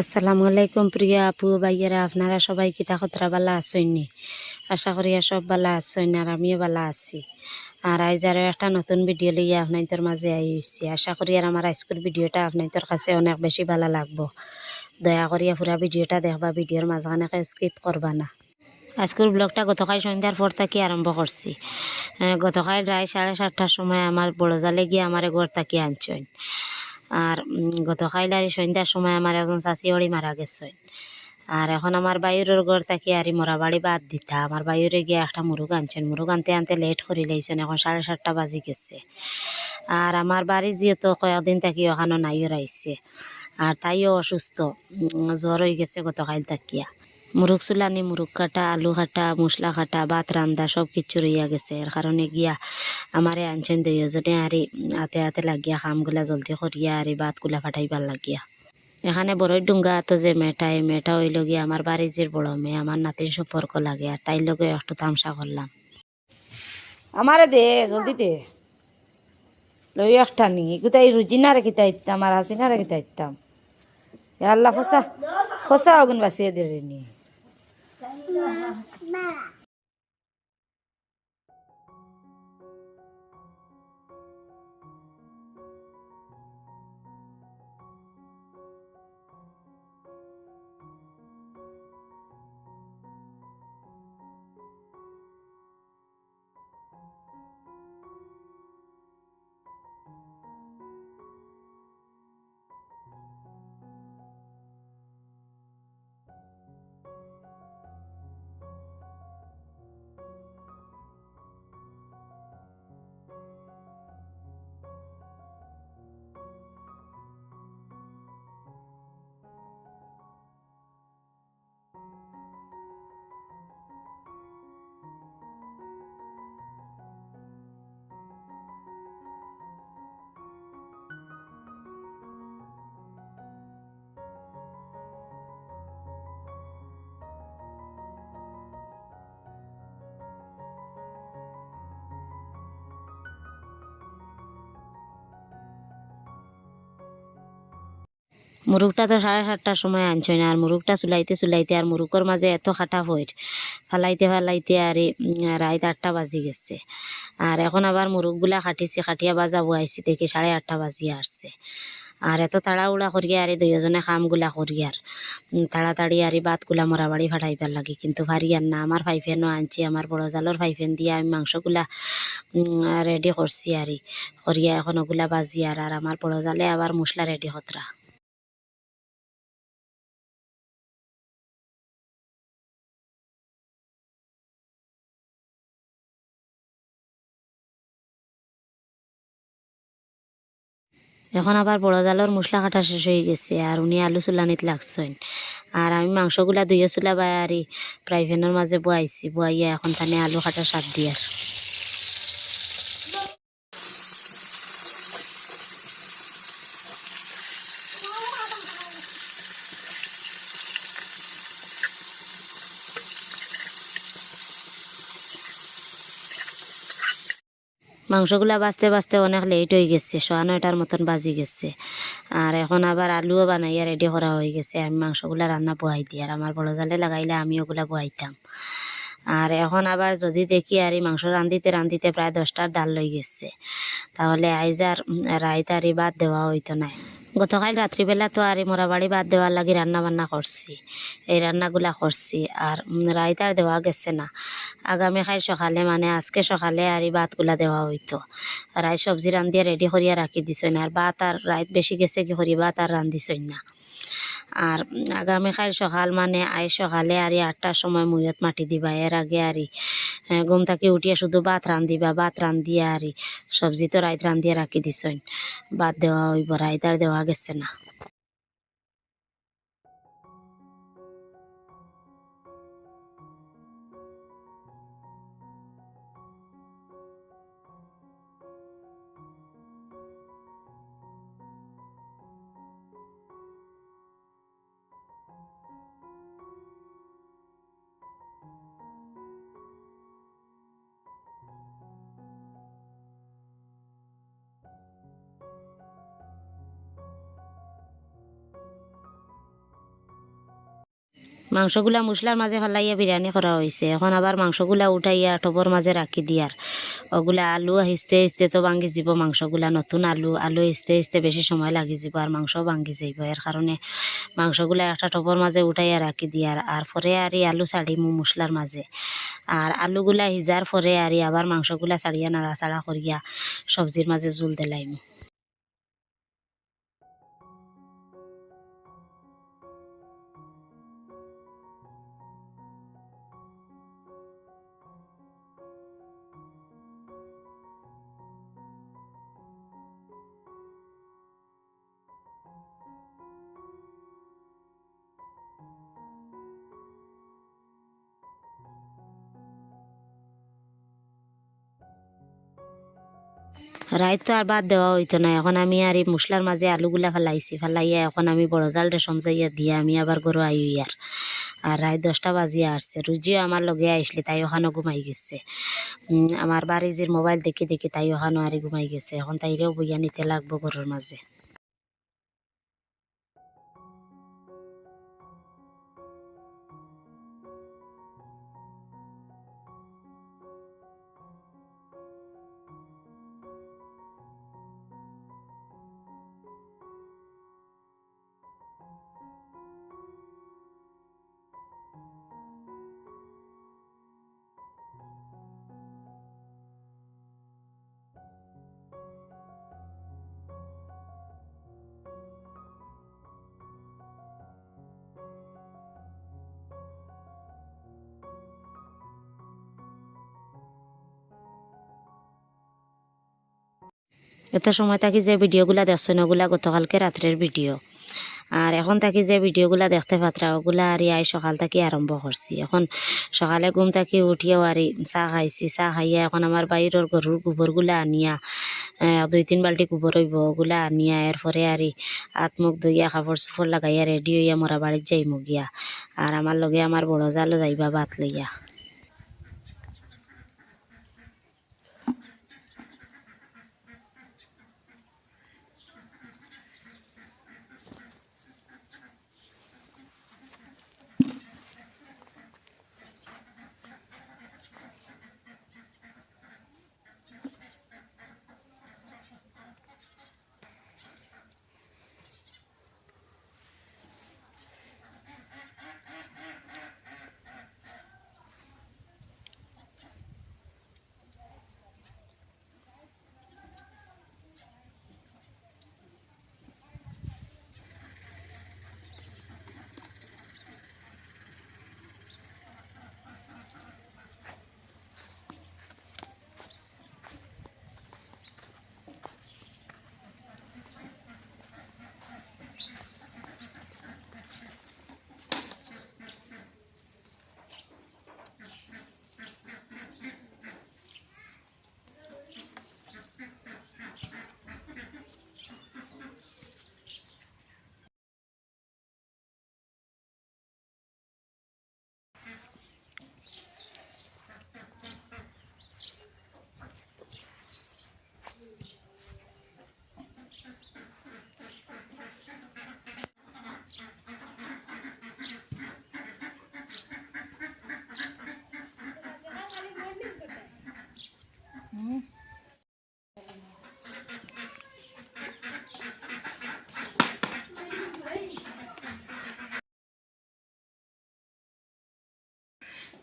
আসসালামু আলাইকুম প্রিয় আপু, ভাইয়েরা, আপনারা সবাই কিতা খতরা বালা আসইনি আশা করি সব বালা আসইন আর আমিও বালা আছি। আর আজ আরও একটা নতুন ভিডিও লইয়া আপনাদের মাঝে আইছি আশা করি আর আমার আজকের ভিডিওটা আপনাদের কাছে অনেক বেশি ভালো লাগবো। দয়া করিয়া পুরা ভিডিওটা দেখবা ভিডিওর মাঝখানে স্কিপ করবা না। আজকের ব্লগটা গতকাল সন্ধ্যার পর থেকে আরম্ভ করছি। গতকাল প্রায় সাড়ে সাতটার সময় আমার বড় জালে গিয়ে আমার ঘর তাকিয়ে আনছেন। আর উম, গতকাল সন্ধ্যার সময় আমার একজন চাষি বাড়ি মারা গেছেন আর এখন আমার বাইরের ঘর থাকি আর মরা বাড়ি বাদ দিতা। আমার বাইরে গিয়ে একটা মুরুগ আনছেন মুরুগ আনতে আনতে লেট করে লাইছেন এখন সাড়ে সাতটা বাজি গেছে। আর আমার বাড়ি যেহেতু কয়েকদিন থাকি ওখানে নাইও রাইছে আর তাইও অসুস্থ। জ্বর হয়ে গেছে গতকাল তাকিয়া। মুরুগ চুলানি, মুরুগ কাটা, আলু কাটা মশলা কাটা, ভাত রান্দা সব কিছু রইয়া গেছে। এর কারণে গিয়া আমারে আনছেন দুইজনে আরে হাতে হাতে লাগিয়া কামগুলা জলদি করিয়া আর ভাতগুলা ফাটাইবার লাগিয়া। এখানে বড়ই ডুঙ্গা তো যে মেয়েটা এই মেয়েটা হইল গিয়ে আমার বাড়ির যে বড় মেয়ে আমার নাতির সম্পর্ক লাগে আর তাই লগে একটু তামসা করলাম আমারে দে, জলদি দে। লই একটা নি কোথায় রুজিনা রেখে আর হাসিনা রেখে ইত্তাম। আল্লাহ ফসা ফসা অগুন বাসিয়ে দিলি নি মুরুগটা তো সাড়ে সাতটার সময় আনছই না, আর মুরুগটা চুলাইতে চুলাইতে আর মুরুগর মাঝে এত খাটা হইর ফালাইতে ফালাইতে আর রাত আটটা বাজি গেছে। আর এখন আবার মুরুগগুলা খাটিছি, খাটিয়া বাজা বুয়াইছি দেখি সাড়ে আটটা বাজিয়ে আসছে। আর এত তাড়াহুড়া করিয়া আর দুইজনে কামগুলা করি আর তাড়াতাড়ি আর এই ভাতগুলা মরা বাড়ি ফাটাইবার লাগে। কিন্তু ভারি আর না, আমার ফাইফেনও আনছি, আমার বড় জালর ফাইফেন দিয়ে আমি মাংসগুলা রেডি করছি আর। করিয়া এখন ওগুলা বাজি আর আর আমার বড় জালে আবার মশলা রেডি হতরা। এখন আবার বড় জালর মশলা কাটা শেষ হয়ে গেছে আর উনি আলু চুলানিত লাগছেন আর আমি মাংসগুলা দুইয়ে চুলা বাই আর প্রাইভেনের মাঝে বয়াইছি বয়াইয়া এখন তানে আলু কাটা সার দিয়ার মাংসগুলা বাঁচতে বাঁচতে অনেক লেট হয়ে গেছে, সোয়া নয়টার মতন বাজি গেছে। আর এখন আবার আলুও বানাইয়া রেডি করা হয়ে গেছে, আমি মাংসগুলা রান্না বহাই দিই। আর আমার বড় জালে লাগাইলে আমি ওগুলা বহাইতাম। আর এখন আবার যদি দেখি আর এই মাংস রান্ধিতে রান্ধিতে প্রায় দশটার ডাল লই গেছে, তাহলে আইজার রায়তারি বাদ দেওয়া হইতো না। গতকাল রাত্রিবেলা তো আর মোরা বাড়ি বাদ দেওয়ার লাগে রান্না বান্না করছি। এই রান্নাগুলা করছি আর উম, রাইত আর দেওয়া গেছে না। আগামীকাল সকালে মানে আজকে সকালে আর এই ভাতগুলা দেওয়া হইতো। রায় সবজি রান্ধিয়া রেডি করিয়া রাখি দিছই না। আর ভাত আর রাইত বেশি গেছে কি করি? ভাত আর রান্ধিছই না। আর আগামীকাল সকাল মানে আই সকালে আর আটটার সময় মুয়ত মাটি দিবা। এর আগে আর গম থাকি উঠিয়া শুধু ভাত রান্ধিবা, ভাত রান্ধিয়া আর সবজি তো রাইত রান্ধিয়া রাখি দিস ভাত দেওয়া হইব, রাইত আর দেওয়া গেছে না। মাংসগুলা মশলার মাঝে ফেলাইয়া বিরিয়ানি করা হয়েছে এখন আবার মাংসগুলা উঠাইয়া টবর মাঝে রাখি দিয়ার। ওগুলা আলু হিসতে হিসতে তো ভাঙ্গি যাব, মাংসগুলা নতুন আলু আলু হিসতে হিসতে বেশি সময় লাগি যাব আর মাংস ভাঙ্গি যাইব। এর কারণে মাংসগুলা একটা টবর মাঝে উঠাইয়া রাখি দিয়ার আর পরে আর আলু ছাড়িমু মশলার মাঝে। আর আলুগুলা সিজার পরে আর আবার মাংসগুলা ছাড়িয়া নাড়াচাড়া করিয়া সবজির মাঝে জোল দিলাইমু। রাইত তো আর বাদ দেওয়া হইতো না এখন আমি আর এই মশলার মাঝে আলুগুলা ফেলাইছি, ফেলাইয়া এখন আমি বড় জাল রেশন যাইয়া দিয়ে, আমি আবার গরু আই আর আর রায় দশটা বাজিয়া আসছে রুজিও আমার লগে আইসলি তাই ওখানেও ঘুমাই গেছে। আমার আমার বাড়িজির মোবাইল দেখি দেখি তাই ওখানেও আরে ঘুমাই গেছে। এখন তাইরেও বইয়া নিতে লাগবো গরুর মাঝে এত সময় থাকি যে ভিডিওগুলা দেখছেন ওগুলা গতকালকে রাত্রের ভিডিও। আর এখন থাকি যে ভিডিওগুলা দেখতে পাত্রা, ওগুলা আর আই সকাল থাকি আরম্ভ করছি। এখন সকালে ঘুম থাকি উঠিয়েও আর চাহ খাইছি। চাহ খাইয়া এখন আমার বাইরের গরুর গোবরগুলা আনিয়া দুই তিন বাল্টি গোবর হইব ওগুলা আনিয়া, এরপরে আর হাত মুখ ধুইয়া কাপড় চোপড় লাগাইয়া রেডি হইয়া মোরা বাড়ির যাই গিয়া আর আমার লগে আমার বড় জালও যাইবা ভাত লইয়া।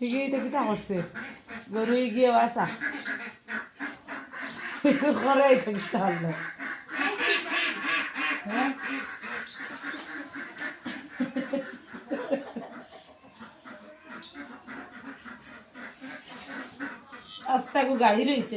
হিগে তো কিতা করছে গরু গিয়ে বাসা করে তো কিতা হলো? আস্তাকু গাড়ি রয়েছে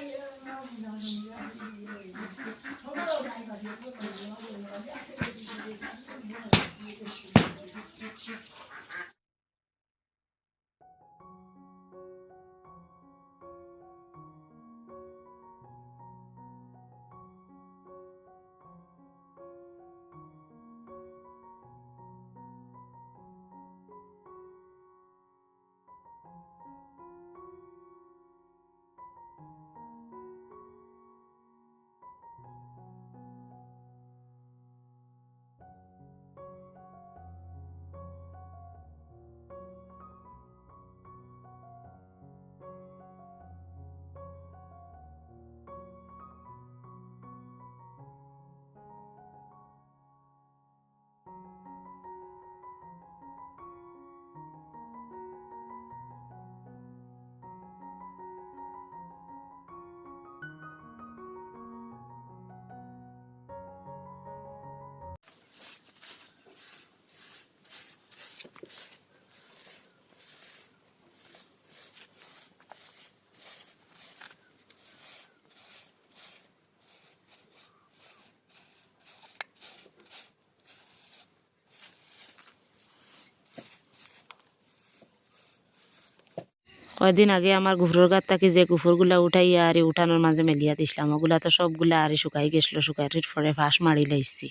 কয়দিন আগে আমার গুফরের গাত থাকি যে গুফরগুলা উঠাইয়া আর উঠানোর মাঝে মেলিয়া দিছিলাম, ওগুলা তো সবগুলা আর শুকাই গেছিল শুকাইটির পরে ফাঁস মারি লাইছি।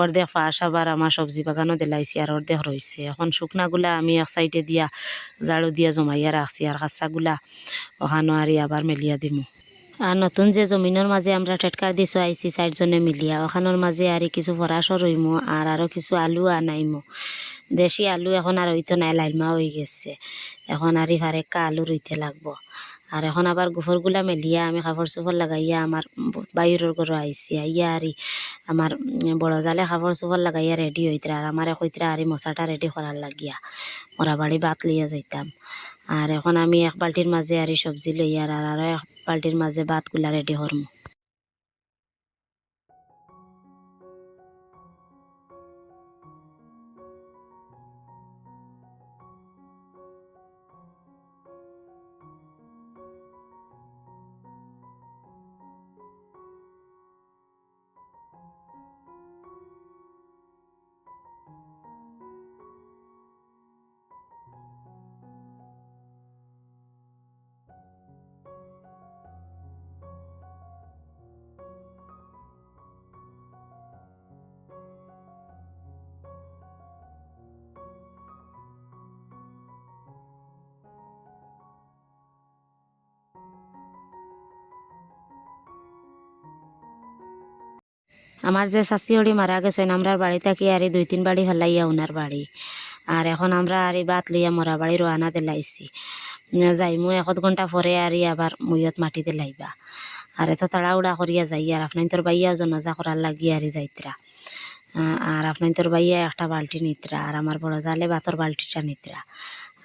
অর্ধেক ফাঁস আবার আমার সবজি বাগানও দিলাইছি আর অর্ধেক রয়েছে এখন শুকনাগুলা আমি এক সাইডে দিয়া ঝাড়ু দিয়া জমাইয়া রাখছি আর কাঁচাগুলা ওখানো আর আবার মেলিয়া দিমু। আর নতুন যে জমিনের মাঝে আমরা টেটকার দিছো, আইছি চারজনে মিলিয়া, ওখানোর মাঝে আর কিছু ফরাসও রইমো আর আরও কিছু আলু আনাইমো। দেশি আলু এখন আর হইতো নাই লাইলমা হয়ে গেছে। এখন আর ইফারেক্কা আলু রইতে লাগবো। আর এখন আবার গোফরগুলা মেলিয়া আমি কাপড় চোপড় লাগাইয়া আমার বাইরের ঘর আইসি আইয়া আর আমার বড় জালে কাপড় চোপড় লাগাইয়া রেডি হইতরা আর আমার কইতরা আর মশাটা রেডি করার লাগিয়া। মোরা বাড়ি বাত লইয়া যাইতাম। আর এখন আমি এক বালতির মাঝে আর সবজি লইয়া আর আরও এক বালতির মাঝে ভাতগুলা রেডি করমু আমার যে শাশিহড়ি মারা গেছেন আমরা বাড়ি থাকি আর দুই তিন বাড়ি ফেলাইয়া ওনার বাড়ি আর এখন আমরা আর বাত লইয়া মরা বাড়ি রোয়ানা দিলাইছি। যাইমু এক ঘণ্টা পরে আর আবার মুইয়ত মাটি দিলাইবা। আর এত তাড়াহুড়া করিয়া যাই আর আপনার তোর বাইয়াও জনাজা করার লাগিয়া আর যাইতরা আর আপনার তোর বাইয়া একটা বাল্টি নিতরা আর আমার বড় জালে বাতর বালতিটা নিতরা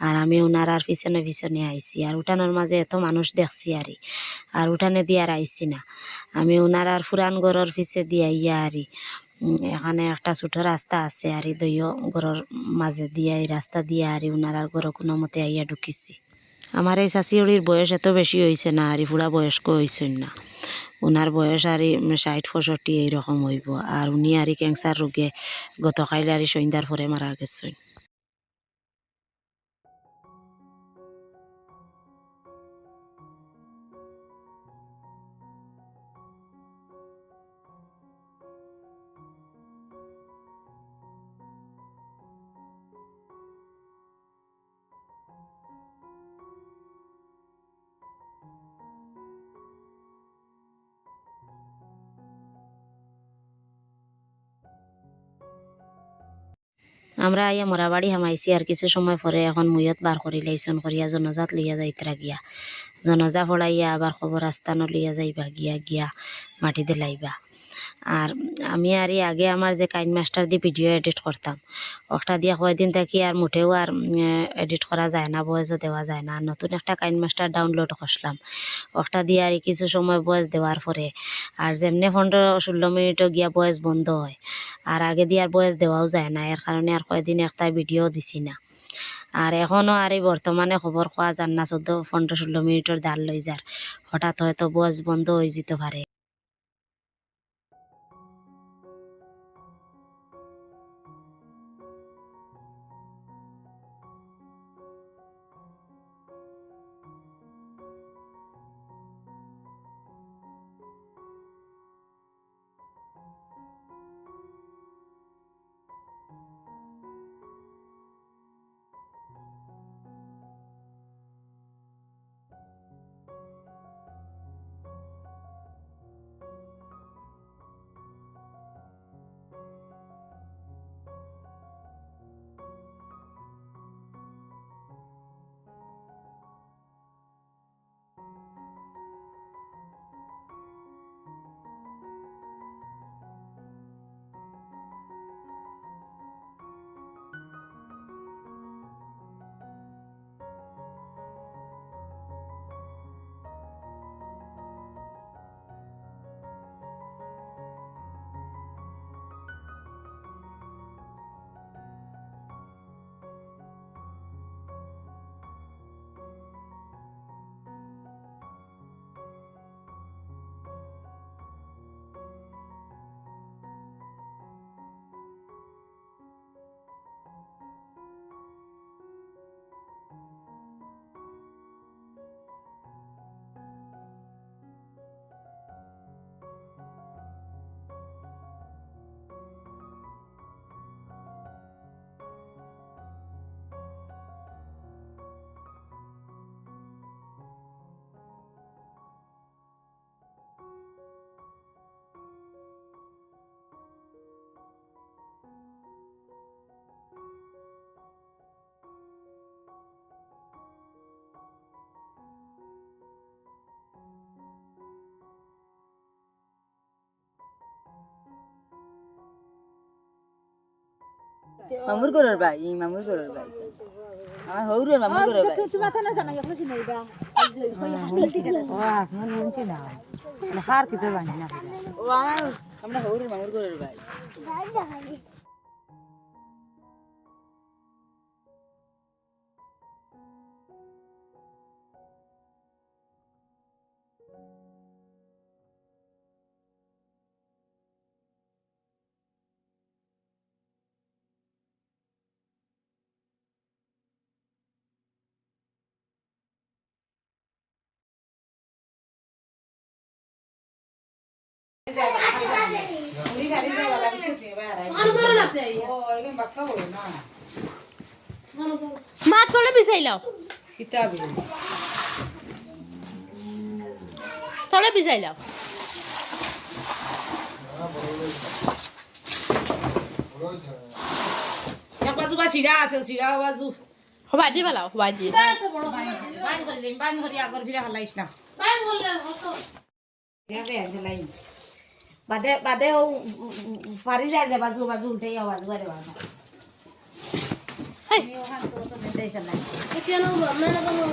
আর আমি ওনার আর পিছনে পিছনে আইছি। আর উঠানোর মাঝে এত মানুষ দেখছি আরি। আর উঠানে দিয়ে আর আইছি না। আমি ওনার আর ফুরান ঘরের পিছে দিয়ে আইয়া আরি। এখানে একটা ছোট রাস্তা আছে আর, দইও ঘরের মাঝে দিয়ে এই রাস্তা দিয়ে আর ওনার আর ঘর কোনো মতে আইয়া ঢুকিছি। আমার এই শাশিউড়ির বয়স এত বেশি হয়েছে না আর পুরা বয়স্ক হয়েছেন না। ওনার বয়স আর ষাট, পঁয়ষট্টি এইরকম হইব। আর উনি আর ক্যান্সার রোগে গতকাল আর সন্ধ্যার পরে মারা গেছেন। আমরা আইয়া মরাবাড়ি হামাইছি আর কিছু সময় পরে এখন মুইয়ত বার করি লাইসন করিয়া জনজাত লইয়া যাইতরা গিয়া। জনজা ফড়াইয়া আবার খবর আস্তানো লইয়া যাইবা গিয়া গিয়া মাটি দিলাইবা আর আমি আর আগে আমার যে কাইন মাস্টার দিয়ে ভিডিও এডিট করতাম ওটা দিয়ে কয়দিন থাকি আর মুঠেও আর এডিট করা যায় না বয়সও দেওয়া যায় না। নতুন একটা কাইন মাস্টার ডাউনলোড করলাম ওটা দিয়ে আর কিছু সময় বয়স দেওয়ার পরে, আর যেমনি পনেরো ষোলো মিনিটও গিয়া বয়স বন্ধ হয়, আর আগে দিয়ে আর বয়স দেওয়াও যায় না, এর কারণে আর কয়দিন একটা ভিডিও দিছি না। আর এখনও আর এই বর্তমানে খবর খোয়া যান না চোদ্দ পনেরো ষোলো মিনিটের দাঁড় লই যার হঠাৎ হয়তো বয়স বন্ধ হয়ে যেতে পারে। মামুর গরুর ভাই ই মামুর গরুর ভাই আমার হৌরের মামুর গরুর ভাই ও আসমান শুনছি না। খার কিতে বানি না? ও আমার আমরা হৌরের মামুর গরুর ভাই। মা চলে বিচাইলাও চলে বিচাইলাও বাজু বা চিৰা আছে চিৰা বাজু হবাই দি পেলাও হবাই দি বান কৰিলিম বান কৰি আগৰ ফিৰা হলাইছ না বাদে বাদে ও পারি যায় যে বাজু বাজু উঠে আওয়াজ বারে বাজু কেন বাবা মানে বাবা